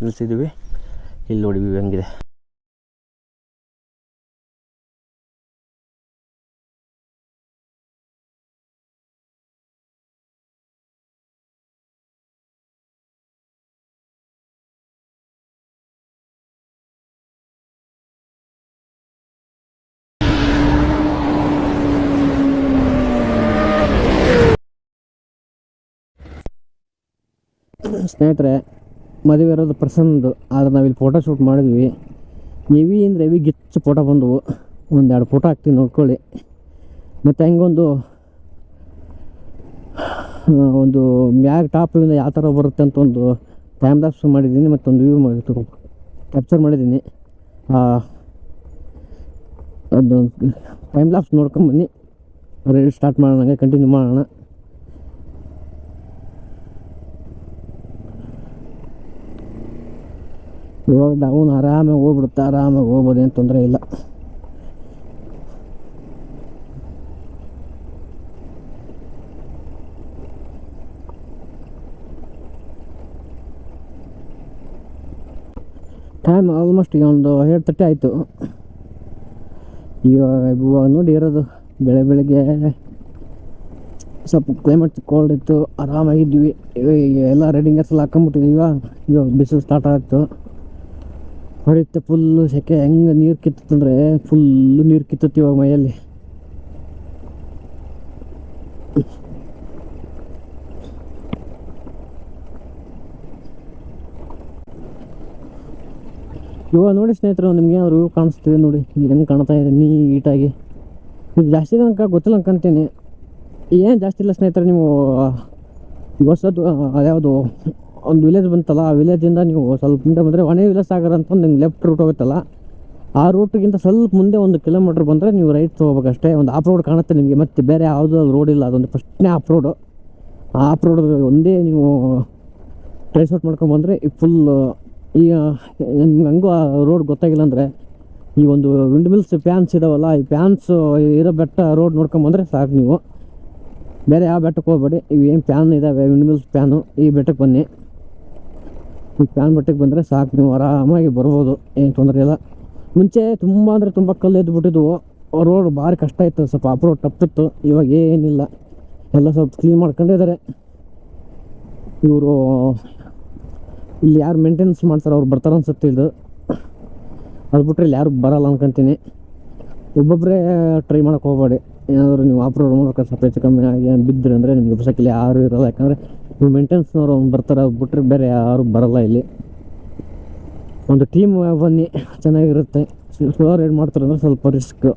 ನಿಲ್ಸಿದ್ದೀವಿ ಇಲ್ಲಿ ನೋಡಿ ವ್ಯೂ ಹೆಂಗಿದೆ. ಸ್ನೇಹಿತರೆ ಮದುವೆ ಇರೋದು ಪ್ರಸನ್ನದು, ಆದ್ರೆ ನಾವಿಲ್ಲಿ ಫೋಟೋ ಶೂಟ್ ಮಾಡಿದ್ವಿ. ಎವಿ ಅಂದರೆ ಎವಿ ಗಿಚ್ಚು ಫೋಟೋ ಬಂದವು. ಒಂದು ಎರಡು ಫೋಟೋ ಹಾಕ್ತೀವಿ ನೋಡ್ಕೊಳ್ಳಿ. ಮತ್ತು ಹೆಂಗೊಂದು, ಒಂದು ಮ್ಯಾಗ್ ಟಾಪಿಂದ ಯಾವ ಥರ ಬರುತ್ತೆ ಅಂತ ಒಂದು ಟೈಮ್ ಲ್ಯಾಪ್ಸ್ ಮಾಡಿದ್ದೀನಿ ಮತ್ತೊಂದು ವ್ಯೂ ಮಾಡಿ ಕ್ಯಾಪ್ಚರ್ ಮಾಡಿದ್ದೀನಿ. ಅದು ಟೈಮ್ ಲ್ಯಾಪ್ಸ್ ನೋಡ್ಕೊಂಬನ್ನಿ ರೆಡಿ ಸ್ಟಾರ್ಟ್ ಮಾಡೋಣ ಕಂಟಿನ್ಯೂ ಮಾಡೋಣ. ಇವಾಗ ಡೌನ್ ಆರಾಮಾಗಿ ಹೋಗ್ಬಿಡುತ್ತೆ, ಆರಾಮಾಗಿ ಹೋಗ್ಬೋದು, ಏನು ತೊಂದರೆ ಇಲ್ಲ. ಟೈಮ್ ಆಲ್ಮೋಸ್ಟ್ ಈಗ ಒಂದು ಏಳು ತರ್ಟಿ ಆಯಿತು. ಇವಾಗ ಇವಾಗ ನೋಡಿ ಇರೋದು, ಬೆಳೆ ಬೆಳಗ್ಗೆ ಸ್ವಲ್ಪ ಕ್ಲೈಮೇಟ್ ಕೋಲ್ಡ್ ಇತ್ತು, ಆರಾಮಾಗಿದ್ವಿ. ಇವಾಗ ಎಲ್ಲ ರೆಡಿಂಗರ್ಸ್ ಎಲ್ಲ ಹಾಕೊಂಬಿಟ್ಟಿದ್ವಿ ಇವಾಗ ಇವಾಗ ಬಿಸಿಲು ಸ್ಟಾರ್ಟ್ ಆಯಿತು. ಹೊಡಿತೆ ಫುಲ್ಲು ಸೆಕೆ ಹೆಂಗೆ ನೀರು ಕಿತ್ತಂದ್ರೆ ಫುಲ್ಲು ನೀರು ಕಿತ್ತತ್ತು ಇವಾಗ ಮೈಯಲ್ಲಿ. ಇವಾಗ ನೋಡಿ ಸ್ನೇಹಿತರು, ನಿಮಗೆ ಅವರು ಕಾಣಿಸ್ತೀವಿ ನೋಡಿ ಹೆಂಗೆ ಕಾಣ್ತಾ ಇದೆ ನೀಟಾಗಿ. ಇದು ಜಾಸ್ತಿ ತನಕ ಗೊತ್ತಿಲ್ಲ ಅನ್ಕೊಂತೀನಿ ಏನು ಜಾಸ್ತಿ ಇಲ್ಲ ಸ್ನೇಹಿತರೆ, ನೀವು ಹೊಸದು ಅದ್ಯಾವುದು ಒಂದು ವಿಲೇಜ್ ಬಂತಲ್ಲ, ಆ ವಿಲೇಜಿಂದ ನೀವು ಸ್ವಲ್ಪ ಮುಂದೆ ಬಂದರೆ ಒಣೆ ವಿಲೇಜ್ ಸಾಗರ ಅಂತ ಒಂದು ನಿಮ್ಗೆ ಲೆಫ್ಟ್ ರೂಟ್ ಹೋಗುತ್ತಲ್ಲ, ಆ ರೂಟ್ಗಿಂತ ಸ್ವಲ್ಪ ಮುಂದೆ ಒಂದು ಕಿಲೋಮೀಟ್ರ್ ಬಂದರೆ ನೀವು ರೈಟ್ ತೊಗೋಬೇಕಷ್ಟೇ ಒಂದು ಆಫ್ ರೋಡ್ ಕಾಣುತ್ತೆ ನಿಮಗೆ, ಮತ್ತೆ ಬೇರೆ ಯಾವ್ದು ರೋಡ್ ಇಲ್ಲ. ಅದೊಂದು ಫಸ್ಟ್ನೇ ಆಫ್ ರೋಡು ಆ ಆಫ್ ರೋಡ್ ಒಂದೇ ನೀವು ಟ್ರೇಸ್ ಔಟ್ ಮಾಡ್ಕೊಂಬಂದರೆ ಈ ಫುಲ್ ಈಗ ನಿಮ್ಗೆ ಹಂಗೂ ಆ ರೋಡ್ ಗೊತ್ತಾಗಿಲ್ಲ ಅಂದರೆ, ಈ ಒಂದು ವಿಂಡ್ ಮಿಲ್ಸ್ ಪ್ಯಾನ್ಸ್ ಇದಾವಲ್ಲ, ಈ ಪ್ಯಾನ್ಸ್ ಇರೋ ಬೆಟ್ಟ ರೋಡ್ ನೋಡ್ಕೊಂಬಂದ್ರೆ ಸಾಕು ನೀವು. ಬೇರೆ ಯಾವ ಬೆಟ್ಟಕ್ಕೆ ಹೋಗ್ಬೇಡಿ. ಇವು ಏನು ಪ್ಯಾನ್ ಇದ್ದಾವೆ ವಿಂಡ್ ಮಿಲ್ಸ್ ಪ್ಯಾನು ಈ ಬೆಟ್ಟಕ್ಕೆ ಬನ್ನಿ. ಈ ಫ್ಯಾನ್ ಬಟ್ಟೆಗೆ ಬಂದರೆ ಸಾಕು, ನೀವು ಆರಾಮಾಗಿ ಬರ್ಬೋದು, ಏನು ತೊಂದರೆ ಇಲ್ಲ. ಮುಂಚೆ ತುಂಬ ಅಂದರೆ ತುಂಬ ಕಲ್ಲು ಎದ್ದು ಬಿಟ್ಟಿದ್ವು. ರೋಡ್ ಭಾರಿ ಕಷ್ಟ ಇತ್ತು, ಸ್ವಲ್ಪ ಅಪ್ರೋಡ್ ತಪ್ಪಿತ್ತು ಇವಾಗ ಏನಿಲ್ಲ. ಎಲ್ಲ ಸ್ವಲ್ಪ ಕ್ಲೀನ್ ಮಾಡ್ಕೊಂಡಿದ್ದಾರೆ ಇವರು ಇಲ್ಲಿ ಯಾರು ಮೇಂಟೆನೆನ್ಸ್ ಮಾಡ್ತಾರೆ ಅವ್ರು ಬರ್ತಾರೆ ಅನ್ಸುತ್ತೆ ಇದು ಅದು ಬಿಟ್ಟರೆ ಇಲ್ಲಿ ಯಾರು ಬರಲ್ಲ ಅನ್ಕೊಂತೀನಿ. ಒಬ್ಬೊಬ್ಬರೇ ಟ್ರೈ ಮಾಡೋಕ್ಕೆ ಹೋಗಬೇಡಿ. ಏನಾದರೂ ನೀವು ಆಪ್ರೋಡ್ ಮಾಡ್ಬೇಕು ಸ್ವಲ್ಪ ಹೆಚ್ಚು ಕಮ್ಮಿ ಆಗಿ ಬಿದ್ದರೆ ಅಂದರೆ ನಿಮ್ಗೆ ಬಿಸಕ್ಕಿಲ್ಲ ಯಾರು ಇರೋಲ್ಲ. ಯಾಕಂದರೆ ನೀವು ಮೇಂಟೆನೆನ್ಸ್ನವ್ರು ಅವ್ನು ಬರ್ತಾರೆ ಬಿಟ್ಟರೆ ಬೇರೆ ಯಾರು ಬರಲ್ಲ ಇಲ್ಲಿ. ಒಂದು ಟೀಮ್ ಬನ್ನಿ, ಚೆನ್ನಾಗಿರುತ್ತೆ. ಸ್ಲೋ ರೈಡ್ ಮಾಡ್ತಾರೆ ಅಂದರೆ ಸ್ವಲ್ಪ ರಿಸ್ಕ್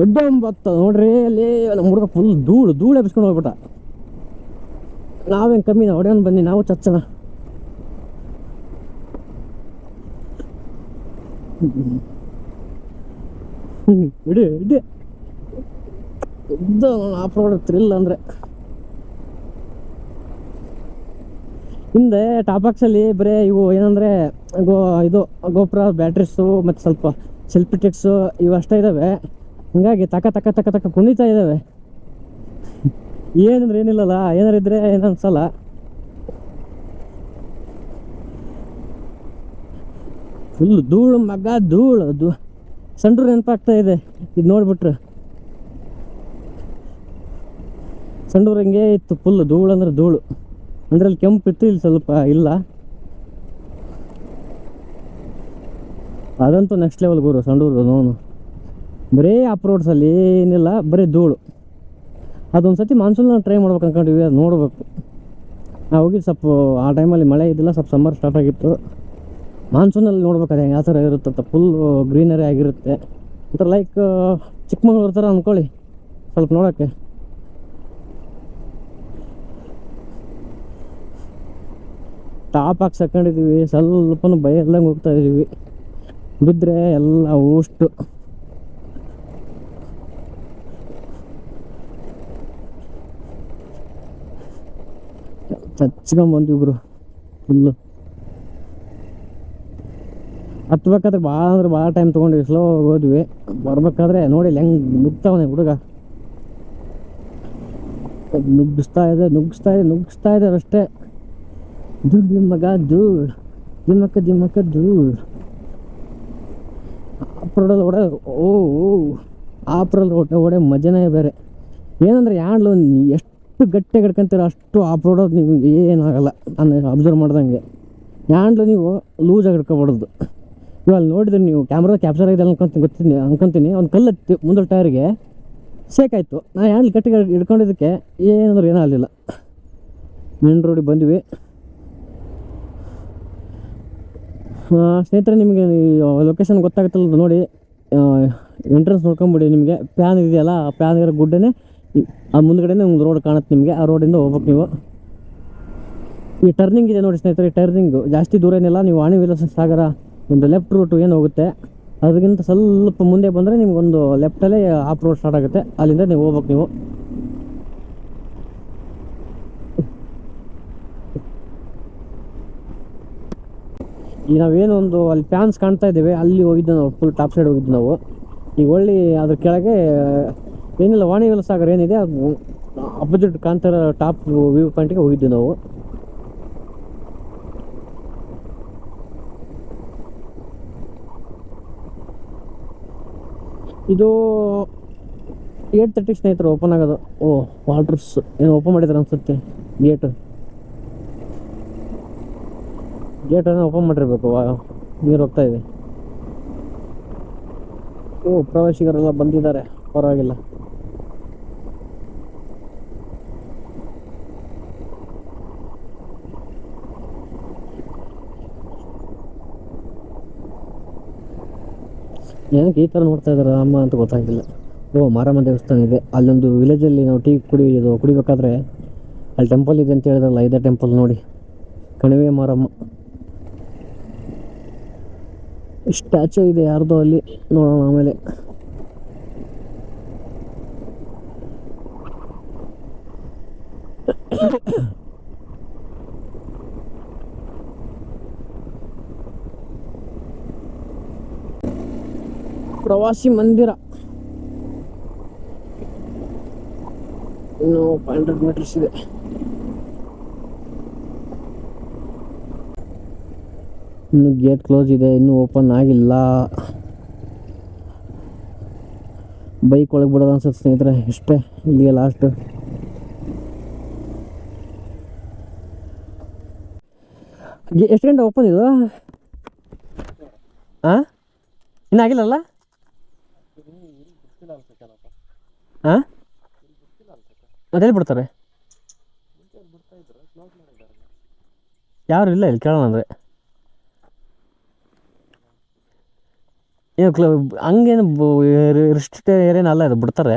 ಒಡ್ಡೊಂಬತ್ತ ನೋಡ್ರಿ, ಅಲ್ಲಿ ಹುಡುಗ ಫುಲ್ ಧೂಳು ಧೂಳು ಎಬ್ಸ್ಕೊಂಡು ಹೋಗ್ಬಿಟ್ಟ. ನಾವೇನು ಕಮ್ಮಿ ಹೊಡೆಯೋನ್ ಬನ್ನಿ, ನಾವು ಚಚ್ಚಣ. ಇಡಿ ಇಡಿ. ಇದ್ದ ಆಫ್ ರೋಡ್ ಥ್ರಿಲ್ ಅಂದರೆ. ಹಿಂದೆ ಟಾಪಾಕ್ಸಲ್ಲಿ ಬರೀ ಇವು ಏನಂದರೆ, ಗೋ, ಇದು, ಗೋಪುರ ಬ್ಯಾಟ್ರೀಸು ಮತ್ತು ಸ್ವಲ್ಪ ಸೆಲ್ಫಿ ಟಿಕ್ಸು ಇವು ಅಷ್ಟೇ ಇದ್ದಾವೆ ಹಂಗಾಗಿ ತಕ ತಕ ತಕ ತಕ ಕುಣಿತಾ ಇದ್ದಾವೆ ಏನಂದ್ರೆ ಏನಿಲ್ಲಲ್ಲ ಏನಾರಿದ್ರೆ ಏನು ಅನ್ಸಲ್ಲ. ಫುಲ್ ಧೂಳು, ಮಗ, ಧೂಳು. ಅದು ಸಂಡ್ರು ನೆನಪಾಗ್ತಾ ಇದೆ. ಇದು ನೋಡ್ಬಿಟ್ರೆ. ಸಂಡೂರು ಹಂಗೆ ಇತ್ತು. ಫುಲ್ ಧೂಳು ಅಂದ್ರೆ ಧೂಳು. ಅಂದ್ರೆ ಅಲ್ಲಿ ಕೆಂಪು ಇತ್ತು, ಇಲ್ಲಿ ಸ್ವಲ್ಪ ಇಲ್ಲ. ಅದಂತೂ ನೆಕ್ಸ್ಟ್ ಲೆವೆಲ್ ಗುರು ಸಂಡೂರು ನೋನು. ಬರೀ ಅಪ್ ರೋಡ್ಸಲ್ಲಿ ಏನಿಲ್ಲ, ಬರೀ ಧೂಳು. ಅದೊಂದು ಸತಿ ಮಾನ್ಸೂನ್ ಟ್ರೈ ಮಾಡ್ಬೇಕು ಅನ್ಕೊಂಡಿವಿ, ಅದು ನೋಡ್ಬೇಕು. ನಾವು ಹೋಗಿ ಸ್ವಲ್ಪ, ಆ ಟೈಮಲ್ಲಿ ಮಳೆ ಇದ್ದಿಲ್ಲ, ಸ್ವಲ್ಪ ಸಮ್ಮರ್ ಸ್ಟಾರ್ಟ್ ಆಗಿತ್ತು. ಮಾನ್ಸೂನಲ್ಲಿ ನೋಡ್ಬೇಕಾದ್ರೆ ಯಾವ ಥರ ಇರುತ್ತೆ ಫುಲ್ ಗ್ರೀನರಿ ಆಗಿರುತ್ತೆ. ಒಂಥರ ಲೈಕ್ ಚಿಕ್ಕಮಂಗ್ಳೂರು ಥರ ಅಂದ್ಕೊಳ್ಳಿ ಸ್ವಲ್ಪ ನೋಡೋಕ್ಕೆ. ಟಾಪ್ ಹಾಕಿ ಸಕೊಂಡಿದ್ದೀವಿ. ಸ್ವಲ್ಪನೂ ಭಯ ಇಲ್ಲದಂಗೆ ಹೋಗ್ತಾ ಇದ್ದೀವಿ ಬಿದ್ದರೆ ಎಲ್ಲ ಊಷ್ಟು. ಚಚ್ಕೊಂಡ್ ಬಂದ್ವಿ ಇಬ್ರು ಫುಲ್ಲು ಹತ್ಬೇಕಾದ್ರೆ ಭಾಳ ಅಂದ್ರೆ ಭಾಳ ಟೈಮ್ ತೊಗೊಂಡ್ವಿ. ಸ್ಲೋ ಹೋದ್ವಿ. ಬರ್ಬೇಕಾದ್ರೆ ನೋಡಿ ಹೆಂಗೆ ನುಗ್ತಾವನೆ ಹುಡುಗ. ನುಗ್ಗಿಸ್ತಾ ಇದೆ ನುಗ್ಗಿಸ್ತಾ ಇದೆ ನುಗ್ಗಿಸ್ತಾ ಇದೆ ಅಷ್ಟೇ. ಧೂಳ್ ದಿಮ್ಮಗ ಧೂಳ್ ದಿಮ್ಮಕ್ಕ ದಿಮ್ಮಕ್ಕ ಧೂಳ್ ಆಪ್ರೋಡಲ್ಲಿ ಹೊಡೆ ಓ ಓ. ಆಪ್ರಲ್ಲಿ ಹೊಡೆ ಹೊಡೆ ಮಜನೇ ಬೇರೆ. ಏನಂದ್ರೆ ಯಾಂಡ್ಲು ಎಷ್ಟು ಗಟ್ಟಿಯಾಗಿ ಹಿಡ್ಕೊಂತೀರ ಅಷ್ಟು ಆಪ್ರೋಡೋದು ನಿಮ್ಗೆ ಏನಾಗಲ್ಲ. ನಾನು ಅಬ್ಸರ್ವ್ ಮಾಡ್ದಂಗೆ. ಯಾಂಡ್ಲು ನೀವು ಲೂಸಾಗಿ ಹಿಡ್ಕೊಬಾರ್ದು. ಇವಾಗ ನೋಡಿದ್ರೆ ನೀವು ಕ್ಯಾಮ್ರಾ ಕ್ಯಾಪ್ಚರ್ ಆಗಿದೆ ಅನ್ಕೊಂತೀನಿ ಗೊತ್ತೀನಿ ಅನ್ಕೊಂತೀನಿ. ಒಂದು ಕಲ್ಲು ಮುಂದೆ ಟೈರ್ಗೆ ಸೇಕಾಯಿತು ನಾ ಹ್ಯಾಂಡ್ಲ್ ಗಟ್ಟಿಗೆ ಹಿಡ್ಕೊಂಡಿದ್ದಕ್ಕೆ ಏನಂದ್ರೆ ಏನೂ ಆಗಲಿಲ್ಲ. ಮೇನ್ ರೋಡಿಗೆ ಬಂದ್ವಿ. ಸ್ನೇಹಿತರೆ, ನಿಮಗೆ ಲೊಕೇಶನ್ ಗೊತ್ತಾಗುತ್ತಲ್ಲ ನೋಡಿ ಎಂಟ್ರೆನ್ಸ್ ನೋಡ್ಕೊಂಬಿಡಿ ನಿಮಗೆ. ಪ್ಯಾನ್ ಇದೆಯಲ್ಲ, ಆ ಪ್ಯಾನ್ ಇರೋ ಗುಡ್ಡನೇ ಆ ಮುಂದ್ಗಡೆನೇ ಒಂದು ರೋಡ್ ಕಾಣುತ್ತೆ ನಿಮಗೆ. ಆ ರೋಡಿಂದ ಹೋಗ್ಬೇಕು ನೀವು. ಈ ಟರ್ನಿಂಗ್ ಇದೆ ನೋಡಿ ಸ್ನೇಹಿತರೆ ಟರ್ನಿಂಗು ಜಾಸ್ತಿ ದೂರ ಏನಿಲ್ಲ. ನೀವು ವಾಣಿ ವಿಲಾಸ ಸಾಗರ ಒಂದು ಲೆಫ್ಟ್ ರೂಟು ಏನು ಹೋಗುತ್ತೆ, ಅದಕ್ಕಿಂತ ಸ್ವಲ್ಪ ಮುಂದೆ ಬಂದರೆ ನಿಮಗೊಂದು ಲೆಫ್ಟಲ್ಲೇ ಆಫ್ ರೋಡ್ ಸ್ಟಾರ್ಟ್ ಆಗುತ್ತೆ. ಅಲ್ಲಿಂದ ನೀವು ಹೋಗ್ಬೇಕು ನೀವು. ಈಗ ನಾವೇನು ಒಂದು ಅಲ್ಲಿ ಫ್ಯಾನ್ಸ್ ಕಾಣ್ತಾ ಇದ್ದೇವೆ, ಅಲ್ಲಿ ಹೋಗಿದ್ದು ನಾವು ಫುಲ್ ಟಾಪ್ ಸೈಡ್ ಹೋಗಿದ್ದು ನಾವು. ಈಗ ಒಳ್ಳೆ ಅದ್ರ ಕೆಳಗೆ, ಏನಿಲ್ಲ ವಾಣಿ ಸಾಗರ್ ಏನಿದೆ, ಅದು ಅಪೋಸಿಟ್ ಕಾಣ್ತಾ ಟಾಪ್ ವ್ಯೂ ಪಾಯಿಂಟ್ಗೆ ಹೋಗಿದ್ದು ನಾವು. ಇದು ಏಟ್ ತರ್ಟಿ ಸ್ನೇಹಿತರು ಓಪನ್ ಆಗೋದು. ಓ ವಾಟರ್ಸ್ ಏನು ಓಪನ್ ಮಾಡಿದಾರೆ ಅನ್ಸುತ್ತೆ. ಗೇಟ್ ಗೇಟನ್ನು ಓಪನ್ ಮಾಡಿರ್ಬೇಕು. ನೀರು ಹೋಗ್ತಾ ಇದೆ. ಓ, ಪ್ರವಾಸಿಗರೆಲ್ಲ ಬಂದಿದ್ದಾರೆ. ಪರವಾಗಿಲ್ಲ. ಏನಕ್ಕೆ ಈ ಥರ ನೋಡ್ತಾ ಇದ್ದಾರೆ ಅಮ್ಮ ಅಂತ ಗೊತ್ತಾಗಿಲ್ಲ. ಓ, ಮಾರಮ್ಮ ದೇವಸ್ಥಾನ ಇದೆ. ಅಲ್ಲೊಂದು ವಿಲೇಜಲ್ಲಿ ನಾವು ಟೀ ಕುಡಿ, ಇದು ಕುಡಿಬೇಕಾದ್ರೆ ಅಲ್ಲಿ ಟೆಂಪಲ್ ಇದೆ ಅಂತ ಹೇಳಿದ್ರಲ್ಲ ಇದೇ ಟೆಂಪಲ್ ನೋಡಿ. ಕಣಿವೆ ಮಾರಮ್ಮ. ಸ್ಟ್ಯಾಚು ಇದೆ ಯಾರ್ದೋ ಅಲ್ಲಿ. ನೋಡೋಣ ಆಮೇಲೆ. ಪ್ರವಾಸಿ ಮಂದಿರ. ಇನ್ನು ಫೈವ್ ಹಂಡ್ರೆಡ್ ಮೀಟರ್ಸ್ ಇದೆ. ಇನ್ನು ಗೇಟ್ ಕ್ಲೋಸ್ ಇದೆ, ಇನ್ನು ಓಪನ್ ಆಗಿಲ್ಲ. ಬೈಕ್ ಒಳಗೆ ಬಿಡೋದು ಅನ್ಸುತ್ತೆ ಸ್ನೇಹಿತರೆ, ಇಷ್ಟೇ, ಇಲ್ಲಿಗೆ ಲಾಸ್ಟ್ ಎಷ್ಟು ಗಂಟೆ ಓಪನ್ ಇದು? ಹಾಂ ಇನ್ನೂ ಆಗಿಲ್ಲಲ್ಲ? ಹಾಂ ಅದೆಲ್ಲಿ ಬಿಡ್ತಾರೆ? ಯಾರು ಇಲ್ಲ ಇಲ್ಲಿ ಕೇಳೋಣ ಅಂದರೆ. ಏನು ಕ್ಲ ಹಂಗೇನು ರಿಸ್ಟ್ರಿಕ್ಟ್ ಏರಿಯಾನ ಅಲ್ಲ ಇದು ಬಿಡ್ತಾರೆ.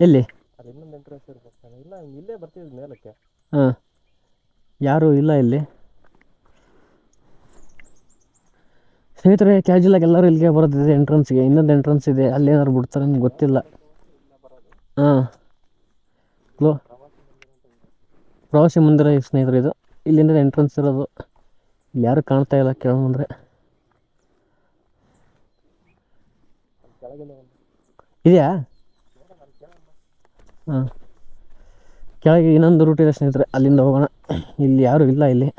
ಎಲ್ಲಿ? ಹಾಂ. ಯಾರು ಇಲ್ಲ ಇಲ್ಲಿ? ಸ್ನೇಹಿತರೆ ಕ್ಯಾಜುಲಾಗಿ ಎಲ್ಲರೂ ಇಲ್ಲಿಗೆ ಬರೋದಿದೆ ಎಂಟ್ರೆನ್ಸ್ಗೆ ಇನ್ನೊಂದು ಎಂಟ್ರೆನ್ಸ್ ಇದೆ. ಅಲ್ಲಿ ಏನಾದ್ರು ಬಿಡ್ತಾರೆ ನಿಮ್ಗೆ ಗೊತ್ತಿಲ್ಲ. ಹಾಂ. ಹಲೋ. ಪ್ರವಾಸಿ ಮಂದಿರ ಸ್ನೇಹಿತರೆ ಇದು. ಇಲ್ಲಿಂದ ಎಂಟ್ರೆನ್ಸ್ ಇರೋದು. ಇಲ್ಲಿ ಯಾರು ಕಾಣ್ತಾ ಇಲ್ಲ ಕೇಳೋಂದ್ರೆ ಇದೆಯಾ? ಹಾಂ. ಕೆಳಗೆ ಇನ್ನೊಂದು ರೂಟ್ ಇದೆ ಸ್ನೇಹಿತರೆ. ಅಲ್ಲಿಂದ ಹೋಗೋಣ. ಇಲ್ಲಿ ಯಾರು ಇಲ್ಲ ಇಲ್ಲಿ.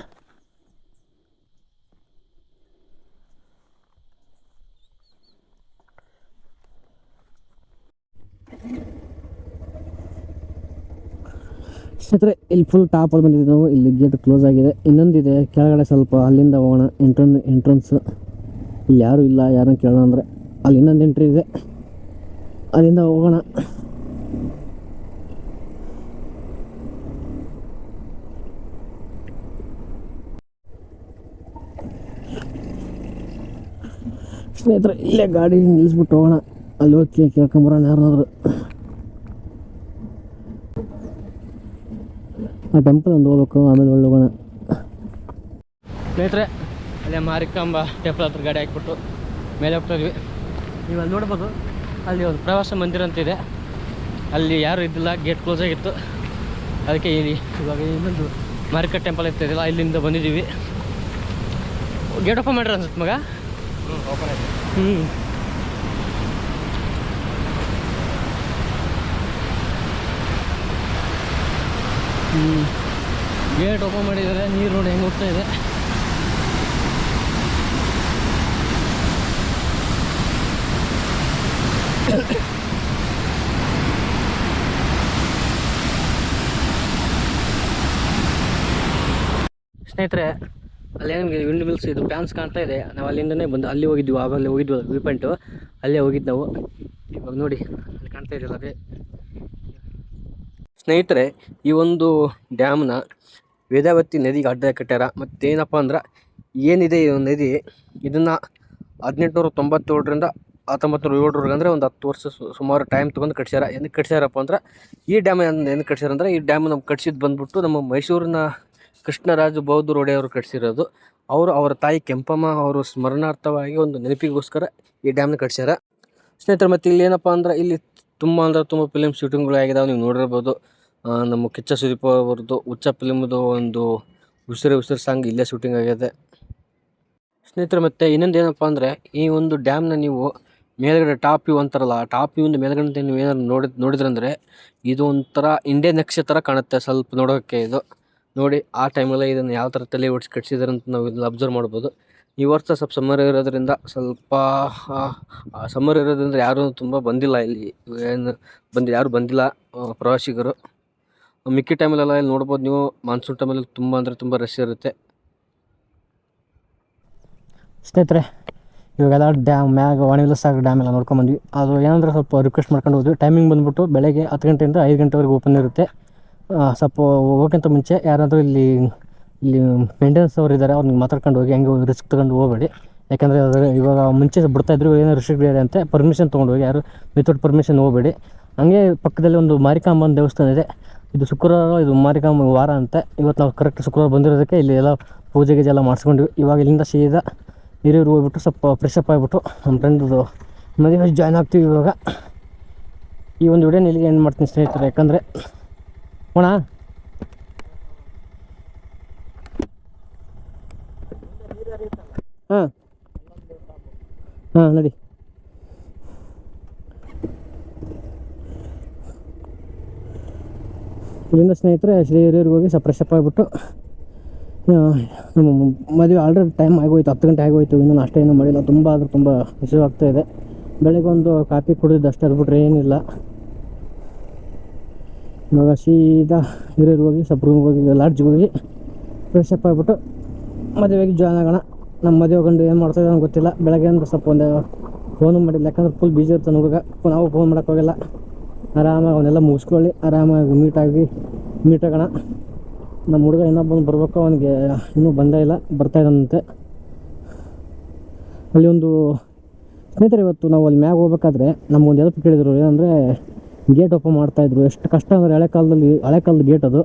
ಸ್ನೇಹಿತರೆ ಇಲ್ಲಿ ಫುಲ್ ಟಾಪ್ ಅಲ್ಲಿ ಬಂದಿದ್ದೀವಿ ನಾವು. ಇಲ್ಲಿ ಗೇಟ್ ಕ್ಲೋಸ್ ಆಗಿದೆ. ಇನ್ನೊಂದಿದೆ, ಕೆಳಗಡೆ ಸ್ವಲ್ಪ ಅಲ್ಲಿಂದ ಹೋಗೋಣ. ಎಂಟ್ರನ್ ಎಂಟ್ರೆನ್ಸ್ ಇಲ್ಲಿ ಯಾರು ಇಲ್ಲ, ಯಾರನ್ನ ಕೇಳೋಣ ಅಂದರೆ. ಅಲ್ಲಿ ಇನ್ನೊಂದು ಎಂಟ್ರಿ ಇದೆ. ಅಲ್ಲಿಂದ ಹೋಗೋಣ. ಸ್ನೇಹಿತರೆ, ಇಲ್ಲೇ ಗಾಡಿ ನಿಲ್ಲಿಸ್ಬಿಟ್ಟು ಹೋಗೋಣ. ಅಲ್ಲಿ ಹೋಗಿ ಕೇಳ್ಕೊಂಬರೋಣ ಯಾರನ್ನಾದ್ರು. ಆ ಟೆಂಪಲ್ ಒಂದು ಹೋಗ್ಬೇಕು ಆಮೇಲೆ ಒಳ್ಳೆ ಹೋಗೋಣ ಸ್ನೇಹಿತರೆ ಅಲ್ಲೇ ಮಾರಿಕಾಂಬ ಟೆಂಪಲ್ ಹತ್ರ ಗಾಡಿ ಹಾಕ್ಬಿಟ್ಟು ಮೇಲೆ ಹೋಗ್ತಾ ಇದ್ವಿ. ನೀವು ಅಲ್ಲಿ ನೋಡ್ಬೋದು ಅಲ್ಲಿ ಒಂದು ಪ್ರವಾಸ ಮಂದಿರ ಅಂತ ಇದೆ. ಅಲ್ಲಿ ಯಾರು ಇದ್ದಿಲ್ಲ ಗೇಟ್ ಕ್ಲೋಸ್ ಆಗಿತ್ತು. ಅದಕ್ಕೆ ಇಲ್ಲಿ ಇವಾಗ ಇನ್ನೊಂದು ಮಾರಿಕಾ ಟೆಂಪಲ್ ಇರ್ತಿದೆಯಲ್ಲ ಇಲ್ಲಿಂದ ಬಂದಿದ್ದೀವಿ. ಗೇಟ್ ಓಪನ್ ಮಾಡ್ರಿ ಅನ್ಸುತ್ತೆ ಮಗ? ಹ್ಞೂ ಓಪನ್ ಆಯ್ತು. ಹ್ಞೂ ಗೇಟ್ ಓಪನ್ ಮಾಡಿದ್ದಾರೆ, ನೀರು ನೋಡಿ ಹೆಂಗೆ ಹೋಗ್ತಾ ಇದೆ. ಸ್ನೇಹಿತರೆ, ಅಲ್ಲಿ ನಮಗೆ ವಿಂಡ್ ಮಿಲ್ಸ್ ಇದು ಫ್ಯಾನ್ಸ್ ಕಾಣ್ತಾ ಇದೆ. ನಾವು ಅಲ್ಲಿಂದನೇ ಬಂದು ಅಲ್ಲಿ ಹೋಗಿದ್ವಿ ಆವಾಗಲೇ ಹೋಗಿದ್ವಿ ವ್ಯೂ ಪಾಯಿಂಟು ಅಲ್ಲೇ ಹೋಗಿದ್ದು ನಾವು. ಇವಾಗ ನೋಡಿ, ಅಲ್ಲಿ ಕಾಣ್ತಾ ಇದೆಯಲ್ಲ, ಅದೇ. ಸ್ನೇಹಿತರೆ, ಈ ಒಂದು ಡ್ಯಾಮ್ನ ವೇದಾವತಿ ನದಿಗೆ ಅಡ್ಡ ಕಟ್ಟ್ಯಾರ ಮತ್ತೇನಪ್ಪ ಅಂದ್ರೆ ಏನಿದೆ ಈ ನದಿ? ಇದನ್ನು ಹದಿನೆಂಟುನೂರ ತೊಂಬತ್ತೇಳರಿಂದ ಹತ್ತೊಂಬತ್ತು ನೂರ ಏಳರವರೆಗೆ ಅಂದರೆ ಒಂದು ಹತ್ತು ವರ್ಷ ಸುಮಾರು ಟೈಮ್ ತೊಗೊಂಡು ಕಟ್ಸ್ಯಾರ. ಏನಕ್ಕೆ ಕಟ್ಸ್ಯಾರಪ್ಪ ಅಂದ್ರೆ, ಈ ಡ್ಯಾಮ್ ಏನು ಕಟ್ಸ್ಯಾರ ಅಂದರೆ, ಈ ಡ್ಯಾಮ್ ನಮ್ಗೆ ಕಟ್ಸಿದ್ದು ಬಂದ್ಬಿಟ್ಟು ನಮ್ಮ ಮೈಸೂರಿನ ಕೃಷ್ಣರಾಜ ಬೌದ್ಧ ಒಡೆಯವರು ಕಟ್ಸಿರೋದು. ಅವರು ಅವರ ತಾಯಿ ಕೆಂಪಮ್ಮ ಅವರು ಸ್ಮರಣಾರ್ಥವಾಗಿ ಒಂದು ನೆನಪಿಗೋಸ್ಕರ ಈ ಡ್ಯಾಮ್ನ ಕಟ್ಸ್ಯಾರ. ಸ್ನೇಹಿತರೆ ಮತ್ತು ಇಲ್ಲಿ ಏನಪ್ಪ ಅಂದ್ರೆ, ಇಲ್ಲಿ ತುಂಬ ಅಂದ್ರೆ ತುಂಬ ಫಿಲಮ್ ಶೂಟಿಂಗ್ಗಳು ಆಗಿದಾವೆ ನೀವು ನೋಡಿರ್ಬೋದು. ನಮ್ಮ ಕಿಚ್ಚ ಸುದೀಪ್ ಅವ್ರದ್ದು ಹುಚ್ಚ ಫಿಲಿಮ್ದು ಒಂದು ಉಸಿರು ಉಸಿರು ಸಾಂಗ್ ಇಲ್ಲೇ ಶೂಟಿಂಗ್ ಆಗಿದೆ. ಸ್ನೇಹಿತರೆ, ಮತ್ತು ಇನ್ನೊಂದು ಏನಪ್ಪ ಅಂದರೆ, ಈ ಒಂದು ಡ್ಯಾಮ್ನ ನೀವು ಮೇಲ್ಗಡೆ ಟಾಪ್ ವ್ಯೂ ಅಂತಾರಲ್ಲ, ಆ ಟಾಪ್ ಒಂದು ಮೇಲ್ಗಡೆ ನೀವು ಏನಾದ್ರು ನೋಡಿ ನೋಡಿದ್ರಂದರೆ ಇದು ಒಂಥರ ಇಂಡಿಯನ್ ನಕ್ಷೆ ಥರ ಕಾಣುತ್ತೆ ಸ್ವಲ್ಪ ನೋಡೋಕ್ಕೆ ಇದು. ನೋಡಿ, ಆ ಟೈಮಲ್ಲಿ ಇದನ್ನು ಯಾವ ಥರ ತಲೆ ಓಡಿಸಿ ಕಟ್ಸಿದ್ದಾರೆ ಅಂತ ನಾವು ಇದನ್ನು ಅಬ್ಸರ್ವ್ ಮಾಡ್ಬೋದು. ಈ ವರ್ಷ ಸ್ವಲ್ಪ ಸಮ್ಮರ್ ಇರೋದ್ರಿಂದ ಸ್ವಲ್ಪ ಸಮ್ಮರ್ ಇರೋದ್ರಿಂದ ಯಾರೂ ತುಂಬ ಬಂದಿಲ್ಲ ಇಲ್ಲಿ. ಏನು ಬಂದು, ಯಾರೂ ಬಂದಿಲ್ಲ ಪ್ರವಾಸಿಗರು. ಮಿಕ್ಕಿ ಟೈಮಲ್ಲೆಲ್ಲ ಇಲ್ಲಿ ನೋಡ್ಬೋದು ನೀವು. ಮಾನ್ಸೂನ್ ಟೈಮಲ್ಲಿ ತುಂಬ ಅಂದರೆ ತುಂಬ ರಶ್ ಇರುತ್ತೆ. ಸ್ನೇಹಿತರೆ, ಇವಾಗೆಲ್ಲ ಡ್ಯಾಮ್ ಮ್ಯಾಗ ವಾಣಿವಿಲ ಸಾಗರ್ ಡ್ಯಾಮ್ ಎಲ್ಲ ನೋಡ್ಕೊಂಬಂದ್ವಿ ಅದು ಏನಂದ್ರೆ ಸ್ವಲ್ಪ ರಿಕ್ವೆಸ್ಟ್ ಮಾಡ್ಕೊಂಡು ಹೋದ್ವಿ. ಟೈಮಿಂಗ್ ಬಂದ್ಬಿಟ್ಟು ಬೆಳಗ್ಗೆ ಹತ್ತು ಗಂಟೆಯಿಂದ ಐದು ಗಂಟೆವರೆಗೆ ಓಪನ್ ಇರುತ್ತೆ. ಸ್ವಲ್ಪ ಹೋಗೋಕ್ಕಿಂತ ಮುಂಚೆ ಯಾರಾದರೂ ಇಲ್ಲಿ ಇಲ್ಲಿ ಮೇಂಟೆನೆನ್ಸ್ ಅವ್ರು ಇದ್ದಾರೆ ಅವ್ರಿಗೆ ಮಾತಾಡ್ಕೊಂಡು ಹೋಗಿ, ಹೆಂಗೆ ರಿಸ್ಕ್ ತೊಗೊಂಡು ಹೋಗಬೇಡಿ. ಯಾಕಂದರೆ ಅದರ ಇವಾಗ ಮುಂಚೆ ಬಿಡ್ತಾಯಿದ್ರು ಏನೋ ರಿಸ್ಟ್ರಿಕ್ಟ್ ಇದೆ ಅಂತೆ ಪರ್ಮಿಷನ್ ತೊಗೊಂಡು ಹೋಗಿ, ಯಾರು ವಿತೌಟ್ ಪರ್ಮಿಷನ್ ಹೋಗಬೇಡಿ. ಹಂಗೆ ಪಕ್ಕದಲ್ಲಿ ಒಂದು ಮಾರಿಕಾಂಬನ್ ದೇವಸ್ಥಾನ ಇದೆ. ಇದು ಶುಕ್ರವಾರ, ಇದು ಮಾರಿಕಾಂಬ ವಾರ ಅಂತೆ. ಇವತ್ತು ನಾವು ಕರೆಕ್ಟ್ ಶುಕ್ರವಾರ ಬಂದಿರೋದಕ್ಕೆ ಇಲ್ಲಿ ಎಲ್ಲ ಪೂಜೆ ಗೀಜೆ ಎಲ್ಲ ಮಾಡಿಸ್ಕೊಂಡ್ವಿ ಇವಾಗ ಇಲ್ಲಿಂದ ಸೀದಾ ಹಿರಿಯೂರು ಹೋಗ್ಬಿಟ್ಟು ಸ್ವಲ್ಪ ಫ್ರೆಶ್ ಅಪ್ ಆಗಿಬಿಟ್ಟು ನಮ್ಮ ಫ್ರೆಂಡ್ದು ಮದುವೆ ಜಾಯ್ನ್ ಆಗ್ತೀವಿ ಇವಾಗ. ಈ ಒಂದು ವಿಡಿಯೋನ ಇಲ್ಲಿಗೆ ಏನು ಮಾಡ್ತೀನಿ ಸ್ನೇಹಿತರೆ. ಯಾಕಂದರೆ, ಹೋಣ. ಹಾಂ. ಹಾಂ, ನಡಿ. ಇಲ್ಲಿಂದ ಸ್ನೇಹಿತರೆ, ಶ್ರೀ ಹಿರಿಯರಿಗೆ ಹೋಗಿ ಸ್ವಲ್ಪ ಫ್ರೆಶ್ ಆಗಿಬಿಟ್ಟು ನಮ್ಮ ಮದುವೆ ಆಲ್ರೆಡಿ ಟೈಮ್ ಆಗೋಯ್ತು, ಹತ್ತು ಗಂಟೆ ಆಗೋಯ್ತು, ಇನ್ನೂ ನಾಷ್ಟ ಏನೂ ಮಾಡಿಲ್ಲ. ತುಂಬ ಆದರೂ ತುಂಬ ಇದೆ. ಬೆಳಗ್ಗೆ ಒಂದು ಕಾಫಿ ಕುಡಿದಿದ್ದು ಅಷ್ಟೇ ಅದು ಏನಿಲ್ಲ. ಇವಾಗ ಸೀದಾ ಹಿರಿಯರಿಗೆ ಹೋಗಿ, ಸ್ವಲ್ಪ ರೂಮ್ಗೆ ಹೋಗಿ ಲಾಡ್ಜ್ಗೆ ಹೋಗಿ ಫ್ರೆಶ್ ಅಪ್ ಆಗಿಬಿಟ್ಟು ಮದುವೆಗೆ ಜಾಯ್ನ್ ಆಗೋಣ. ನಮ್ಮ ಮದುವೆ ಗಂಡು ಏನು ಮಾಡ್ತಾಯಿದೆ ಅಂತ ಗೊತ್ತಿಲ್ಲ. ಬೆಳಗ್ಗೆ ಅಂದ್ರೆ ಸ್ವಲ್ಪ ಒಂದು ಫೋನು ಮಾಡಿಲ್ಲ. ಯಾಕಂದ್ರೆ ಫುಲ್ ಬಿಜಿ ಇರ್ತಾನೆ ಹುಡುಗ. ನಾವು ಫೋನ್ ಮಾಡೋಕ್ಕಾಗಲ್ಲ ಆರಾಮಾಗಿ ಅವನ್ನೆಲ್ಲ ಮುಗಿಸ್ಕೊಳ್ಳಿ, ಆರಾಮಾಗಿ ಮೀಟಾಗಿ ಮೀಟ್ ಆಗೋಣ ನಮ್ಮ ಹುಡುಗ ಇನ್ನೊಬ್ಬ ಬಂದು ಬರ್ಬೇಕು, ಅವನಿಗೆ ಇನ್ನೂ ಬಂದೇ ಇಲ್ಲ, ಬರ್ತಾ ಅಲ್ಲಿ ಒಂದು ಸ್ನೇಹಿತರೆ ಇವತ್ತು ನಾವು ಅಲ್ಲಿ ಮ್ಯಾಗ ಹೋಗ್ಬೇಕಾದ್ರೆ ನಮ್ಗೊಂದು ಎಲ್ಪ್ ಕೇಳಿದ್ರು, ಏನಂದರೆ ಗೇಟ್ ಓಪನ್ ಮಾಡ್ತಾಯಿದ್ರು ಎಷ್ಟು ಕಷ್ಟ ಅಂದರೆ ಹಳೆ ಕಾಲದಲ್ಲಿ, ಹಳೆ ಕಾಲದ ಗೇಟ್ ಅದು.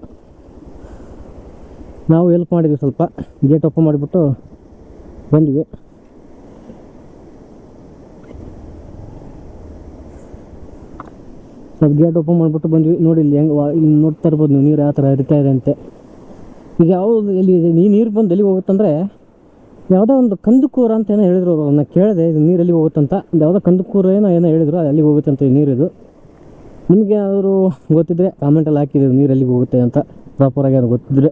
ನಾವು ಹೆಲ್ಪ್ ಮಾಡಿದ್ವಿ ಸ್ವಲ್ಪ ಗೇಟ್ ಓಪನ್ ಮಾಡಿಬಿಟ್ಟು ಬಂದ್ವಿ. ಸ್ವಲ್ಪ ಗೇಟ್ ಓಪನ್ ಮಾಡಿಬಿಟ್ಟು ಬಂದ್ವಿ. ನೋಡಿ ಇಲ್ಲಿ ಹೆಂಗೆ ಇಲ್ಲಿ ನೋಡ್ತಾ ಇರ್ಬೋದು ನೀವು, ನೀರು ಯಾವ ಥರ ಹರಿತಾ ಇದೆ ಅಂತೆ. ಈಗ ಯಾವುದು ಎಲ್ಲಿ ಇದೆ? ಈ ನೀರು ಬಂದು ಎಲ್ಲಿಗೆ ಹೋಗುತ್ತಂದರೆ, ಯಾವುದೋ ಒಂದು ಕಂದುಕೂರ ಅಂತ ಏನೋ ಹೇಳಿದ್ರು ಅವರು ನಾನು ಕೇಳಿದೆ, ಇದು ನೀರು ಎಲ್ಲಿಗೆ ಹೋಗುತ್ತಂತ ಯಾವುದೋ ಕಂದುಕೂರ ಏನೋ ಏನೋ ಹೇಳಿದ್ರು, ಅದು ಎಲ್ಲಿಗೆ ಹೋಗುತ್ತೆ ಅಂತ ಈ ನೀರಿದು ನಿಮಗೆ ಅವರು ಗೊತ್ತಿದ್ದರೆ ಕಾಮೆಂಟಲ್ಲಿ ಹಾಕಿದ್ರು ನೀರು ಎಲ್ಲಿಗೆ ಹೋಗುತ್ತೆ ಅಂತ. ಪ್ರಾಪರಾಗಿ ಅದು ಗೊತ್ತಿದ್ರೆ.